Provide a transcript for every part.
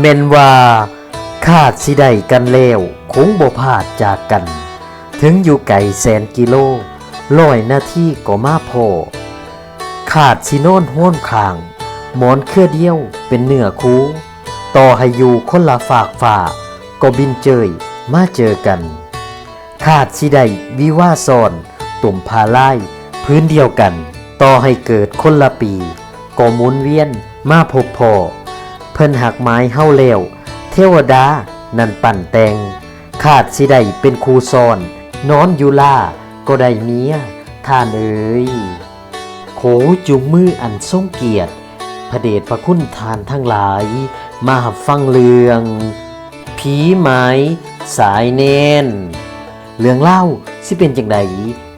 แม่นว่าขาดสิได้กันแล้วคงบ่พาดจากกัน ถึงอยู่ไกลแสนกิโลร้อยนาทีก็มาพอ ขาดสิโน่นห้วนคาง หมอนเครือเดียวเป็นเนื้อคูต่อให้อยู่คนละฝากฝ่า ก็บินเจยมาเจอกัน ขาดสิได้วิว่าซอนตุ่มพาไล่พื้นเดียวกัน ต่อให้เกิดคนละปี ก็หมุนเวียนมาพบพอ เพิ่นหักไม้เฮาแล้ว เทวดานั่นปั่นแตงขาดสิได้เป็นครูซอน นอนอยู่ล่าก็ได้เมียท่านเอ๋ยโขจุงมืออันทรงเกียรติพระเดชพระคุณทานทั้งหลาย มาหับฟังเรื่อง ผีไม้สายเนนเรื่องเล่าสิเป็นจังใด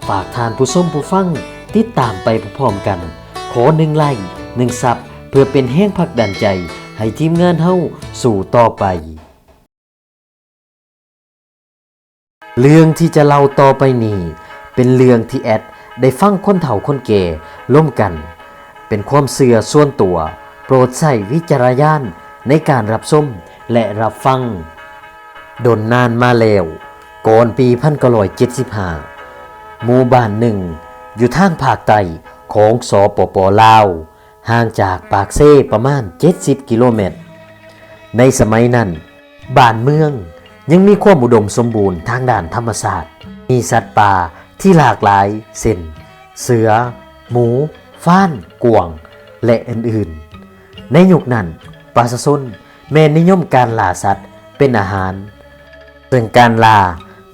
ฝากทานผู้ส้มผู้ฟังติดตามไปพร้อมกัน ขอหนึ่งไลค์หนึ่งซับเพื่อเป็นแห้งพักดันใจ ให้ทีมงานเฮาสู่ต่อไป เรื่องที่จะเล่าต่อไปนี้เป็นเรื่องที่แอดได้ฟังคนเฒ่าคนแก่ร่วมกัน เป็นความเสื่อส่วนตัว โปรดใช้วิจารณญาณในการรับชมและรับฟัง ดนนานมาแล้วก่อนปีพันกร้อยเจ็ดสิบห้าหมู่บ้านหนึ่ง อยู่ทางภาคใต้ของสปปลาว ห่างจากปากเซ่ประมาณ 70 กิโลเมตร ในสมัยนั้นบ้านเมืองยังมีความอุดมสมบูรณ์ทางด้านธรรมศาสตร์ มีสัตว์ป่าที่หลากหลายเช่นเสือ หมู ฟ้านกวางและอื่นๆ ในยุคนั้นประชาชนแม่นนิยมการล่าสัตว์เป็นอาหารซึ่งการล่า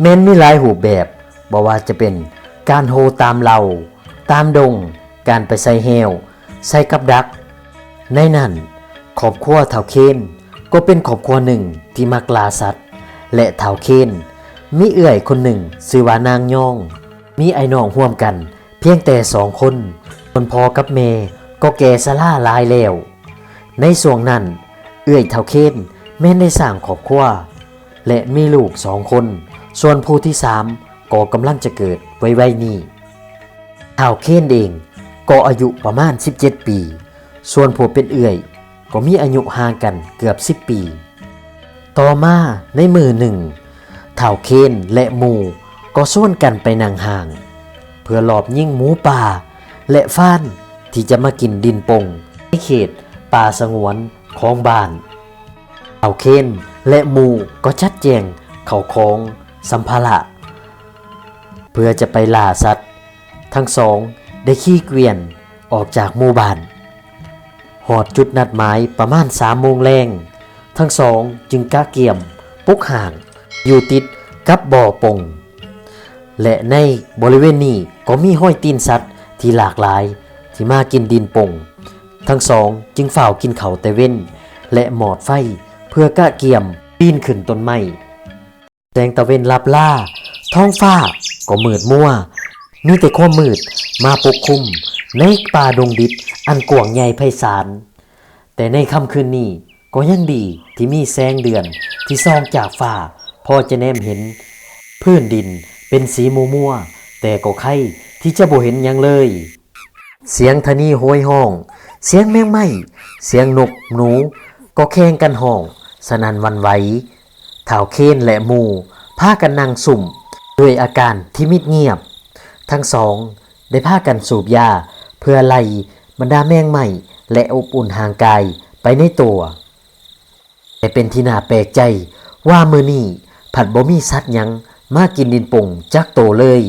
แม้นมีหลายรูแบบบ่ว่าจะเป็นการโหตามเราตามดง การไปใส่แหว ใส่กับดัก ในนั้นครอบครัวเถาเคนก็เป็นครอบครัวหนึ่งที่มักลาสัตว์ และเถาเคนมีเอื่อยคนหนึ่งชื่อว่านางย่อง มีไอ้น้องร่วมกัน เพียงแต่สองคนคนพอกับเมก็แก่สล่าลายแล้ว ในส่วงนั้น เอื่อยเถาเคนแม่นได้สร้างครอบครัวและมีลูกสองคน ส่วนผู้ที่สามก็กำลังจะเกิดไว้ไว้นี้ท้าวเคนเอง ก็อายุประมาณ 17 ปี ส่วนผู้เป็นเอื่อย ก็มีอายุห่างกันเกือบ 10 ปี ต่อมาในมือหนึ่งท้าเคนและหมูก็ส่วนกันไปนางห่าง เพื่อหลอบยิ่งหมูป่า และฟ้านที่จะมากินดินปงในเขตป่าสงวนของบ้านเอาเคนและหมูก็ชัดแจงเขาของสัมภาระ เพื่อจะไปล่าสัตว์ ทั้งสอง ได้ขี้เกวียนออกจากหมู่บ้านหอดจุดนัดหมายประมาณสามโมงแรงทั้งสองจึงกะเกี่ยมปุกห่าง อยู่ติดกับบ่อปง และในบริเวณนี้ก็มีห้อยตีนสัตว์ที่หลากหลายที่มากินดินปง ทั้งสองจึงฝ่าวกินเขาแต่เว้น และหมอดไฟเพื่อกะเกี่ยมปีนขึ้นต้นไม้แสงตะเวนลับล่า ท้องฟ้าก็มืดมัว มีแต่ความมืดมาปกคลุมในป่าดงดิบอันกว้างใหญ่ไพศาล แต่ในค่ำคืนนี้ก็ยังดีที่มีแสงเดือนที่ส่องจากฟ้าพอจะแนมเห็น พื้นดินเป็นสีมัวมัวแต่ก็ใครที่จะบ่เห็นยังเลย เสียงทนีโหยห้อง เสียงแมงไม้เสียงนกหนู ก็แข่งกันห้อง สนันวันไหวเท่าเคนและหมูพากันนั่งสุ่ม ด้วยอาการที่มิดเงียบ ทั้งสอง ได้พากันสูบยา เพื่อไล่บรรดาแมงไม้และอบอุ่นห่างกายไปในตัวแต่เป็นที่น่าแปลกใจว่ามือนี่ผัดบ่มีสัตว์ยังมากินดินป่งจักโตเลย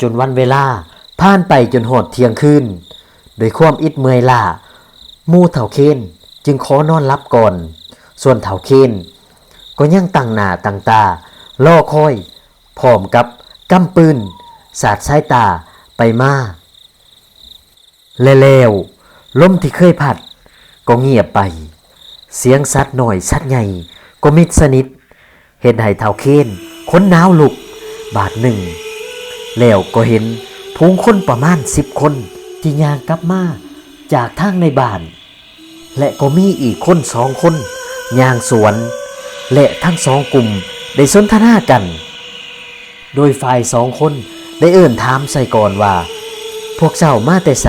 จนวันเวลาผ่านไปจนหอดเที่ยงคืนโดยความอิดเมื่อยล้ามู่เถาเคนจึงขอนอนรับก่อน ส่วนเถาเคนก็ยังตั้งหน้าตั้งตาล่อคอยพร้อมกับกำปืน สาดสายตาไปมาและแล้วลมที่เคยพัด ก็เงียบไป เสียงสัตว์หน่อยสัตว์ใหญ่ ก็มิดสนิท เห็นให้เท่าเค้นค้นหนาวลุก บาทหนึ่ง แล้วก็เห็นพูงคนประมาณสิบคนที่ยางกลับมาจากทางในบ้าน และก็มีอีกคนสองคนย่างสวน และทั้งสองกลุ่มได้สนทนากัน โดยฝ่ายสองคน ได้เอิ่นถามใส่ก่อนว่า พวกเจ้ามาแต่ใส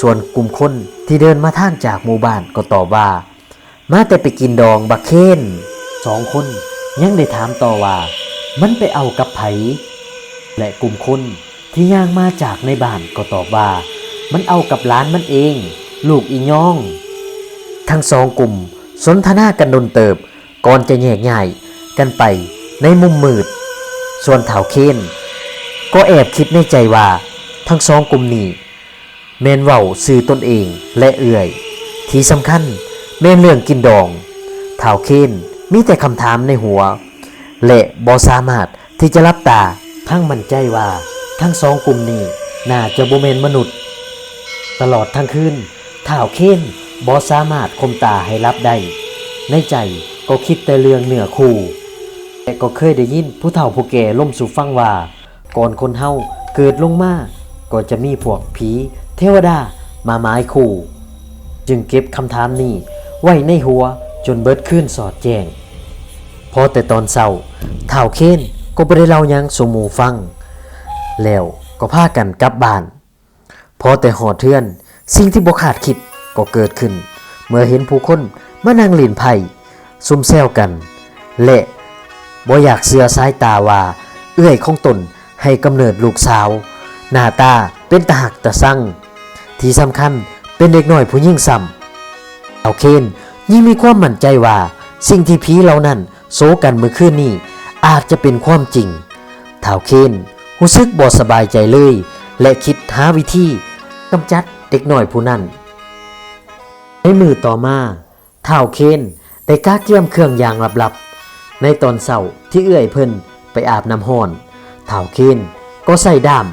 ส่วนกลุ่มคนที่เดินมาท่างจากหมู่บ้านก็ตอบว่า มาแต่ไปกินดองบักเคนสองคนยังได้ถามต่อว่า มันไปเอากับไผ และกลุ่มคนที่ย่างมาจากในบ้านก็ตอบว่า มันเอากับหลานมันเอง ลูกอีย่อง ทั้งสองกลุ่มสนทนากันดนเติบก่อนจะแยกย้ายกันไปในมุมมืด ส่วนเถาเคน ก็แอบคิดในใจว่า ทั้งสองกลุ่มนี้แมนเว้าสื่อตนเองและเอื่อย ที่สำคัญแม่นเรื่องกินดองเถาเคนมีแต่คำถามในหัว และบอสามารถที่จะรับตาทั้งมั่นใจว่า ทั้งสองกลุ่มนี้น่าจะบ่แมนมนุษย์ ตลอดทั้งคืนท่าวเค้นบอสามารถคมตาให้รับได้ ในใจก็คิดแต่เรื่องเหนือคู่แต่ก็เคยได้ยินผู้เฒ่าผู้แก่ล่มสู่ฟังว่า ก่อนคนเฮาเกิดลงมาก็จะมีพวกผีเทวดามาหมายคู่ จึงเก็บคำถามนี้ไว้ในหัวจนเบิดขึ้นสอดแจ้งพอแต่ตอนเศร้าท่าวเค้นก็บ่ได้เล่ายังสมูฟัง แล้วก็พากันกลับบ้านพอแต่หอเทือน สิ่งที่บ่คาดคิดก็เกิดขึ้น เมื่อเห็นผู้คนมานั่งเล่นไพ่ซุ่มแซวกัน และบ่อยากเสือสายตาว่า เอื้อยของตน ให้กำเนิดลูกสาว หน้าตาเป็นตาหักตะสั่งที่สำคัญเป็นเด็กหน้อยผู้ยิ่งซ้ำเอาเคนยิ่งมีความมั่นใจว่า สิ่งที่ผีเหล่านั้นโซกันเมื่อคืนนี้อาจจะเป็นความจริงเท้าเคนรู้สึกบ่สบายใจเลย และคิดหาวิธีกำจัดเด็กหน่อยผู้นั้นในมือต่อมาเท้าเคนได้กาเกียมเครื่องยางลับๆ ในตอนเสาร์ที่เอื้อยเพิ่นไปอาบน้ำห้อน ท้าวเคนก็ใส่ด้าม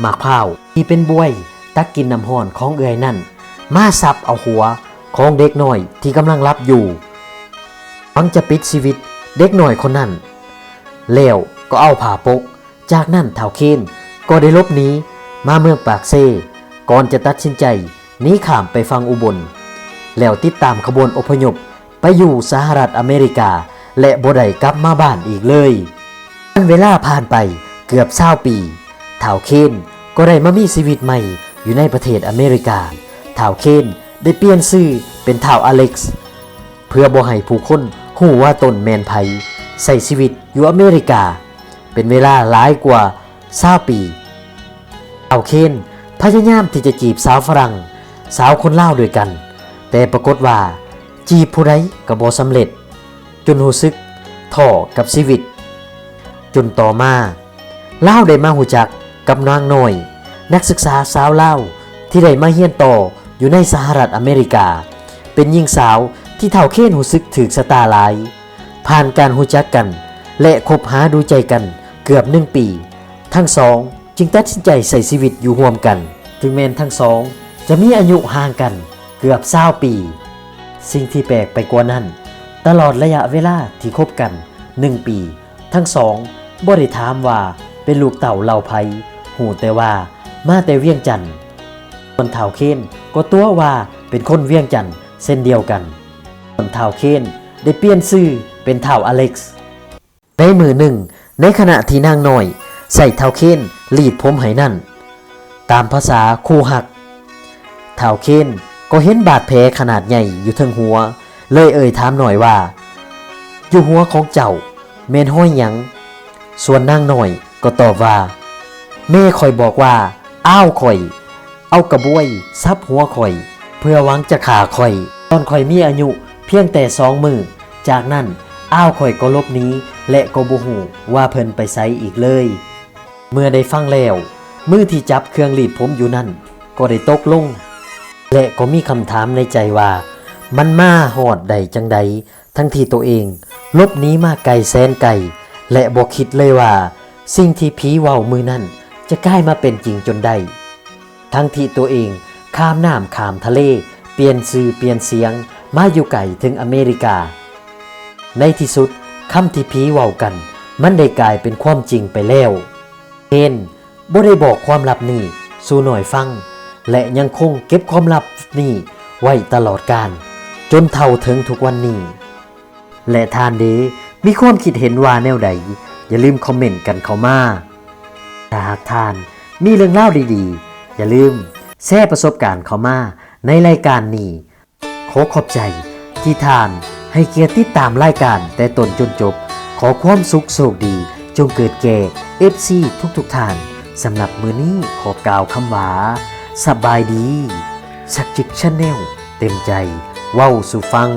หมากพร้าที่เป็นบวย ตักกินน้ำห้อนของเอื้อยนั่น มาซับเอาหัวของเด็กน้อยที่กำลังรับอยู่หวังจะปิดชีวิตเด็กน้อยคนนั้นแล้วก็เอาผ่าปก จากนั้นเท่าเคนก็ได้ลบหนีมาเมืองปากเซ ก่อนจะตัดสินใจหนีข้ามไปฟังอุบล แล้วติดตามขบวนอพยพไปอยู่สหรัฐอเมริกา และบ่ได้กลับมาบ้านอีกเลยเวลาผ่านไป เกือบเศร้าปีเท่าเคนก็ได้มามีชีวิตใหม่อยู่ในประเทศอเมริกาเท่าเคนได้เปลี่ยนชื่อเป็นเท่าอเล็กซ์เพื่อบ่ให้ผู้คนหูว่าตนแมนไผใส่ชีวิตอยู่อเมริกา เป็นเวลาหลายกว่า20ปีเอาเคนพยายามที่จะจีบสาวฝรั่ง สาวคนเล่าด้วยกัน แต่ปรากฏว่าจีบผู้ใดก็บ่สำเร็จ จนรู้สึกท้อกับชีวิต จนต่อมา เล่าได้มาหูจักกับนางน้อย นักศึกษาสาวเล่าที่ได้มาเฮียนต่ออยู่ในสหรัฐอเมริกา เป็นหญิงสาวที่เท่าเคนหูซึกถึกสตาลาย ผ่านการหูจักกัน และคบหาดูใจกันเกือบหนึ่งปี ทั้งสองจึงตัดสินใจใส่ชีวิตอยู่ร่วมกัน ถึงแม้นทั้งสองจะมีอายุห่างกันเกือบเศร้าปี สิ่งที่แปลกไปกว่านั้น ตลอดระยะเวลาที่คบกันหนึ่งปี ทั้งสองบ่ได้ถามว่า เป็นลูกเต่าเหล่าไพหูแต่ว่ามาแต่เวียงจันทน์คนเท่าเคนก็ตัวว่าเป็นคนเวียงจันทน์เส้นเดียวกันคนเท่าเคนได้เปลี่ยนชื่อเป็นเท่าอเล็กซ์ในมือหนึ่ง ในขณะที่นางน้อย ใส่เท้าเค้นรีดผมให้นั่น ตามภาษาคู่หักเท้าเค้นก็เห็นบาดแผลขนาดใหญ่อยู่เทิงหัว เลยเอ่ยถามหน่อยว่า อยู่หัวของเจ้าเมนห้อยหยัง ส่วนนางหน่อย ก็ตอบว่าแม่คอยบอกว่า อ้าวคอย เอากระบวยซับหัวคอย เพื่อหวังจะขาคอย ตอนคอยมีอายุเพียงแต่สองมือจากนั้นอ้าวข่อยก็ลบนี้ และก็บ่ฮู้ว่าเพิ่นไปไสอีกเลย เมื่อได้ฟังแล้ว มือที่จับเครื่องรีดผมอยู่นั่น ก็ได้ตกลง และก็มีคำถามในใจว่า มันมาหอดใดจังใดทั้งที่ตัวเอง ลบนี้มาไกลแสนไกลและบ่คิดเลยว่า สิ่งที่ผีเว้ามือนั่นจะกลายมาเป็นจริงจนได้ ทั้งที่ตัวเองข้ามน้ำข้ามทะเล เปลี่ยนสื่อเปลี่ยนเสียง มาอยู่ไกลถึงอเมริกา ในที่สุดคำที่ผีเว้ากัน มันได้กลายเป็นความจริงไปแล้วเอนบ่ได้บอกความลับนี้สู่หน่อยฟัง และยังคงเก็บความลับนี้ไว้ตลอดการ จนเท่าถึงทุกวันนี้ และทานเดมีความคิดเห็นว่าแนวใด อย่าลืมคอมเมนต์กันเข้ามาถ้าหากทานมีเรื่องเล่าดีๆ อย่าลืมแชร์ประสบการณ์เข้ามาในรายการนี้ ขอขอบใจที่ทานให้เกียรติติดตามรายการแต่ตนจนจบ ขอความสุขโชคดี จงเกิดแก่ FC ทุกๆทท่านสำหรับมือนี้ขอกล่าวคำหวาสบายดีสักจิกชาแนลเต็มใจเว้าสู่ฟัง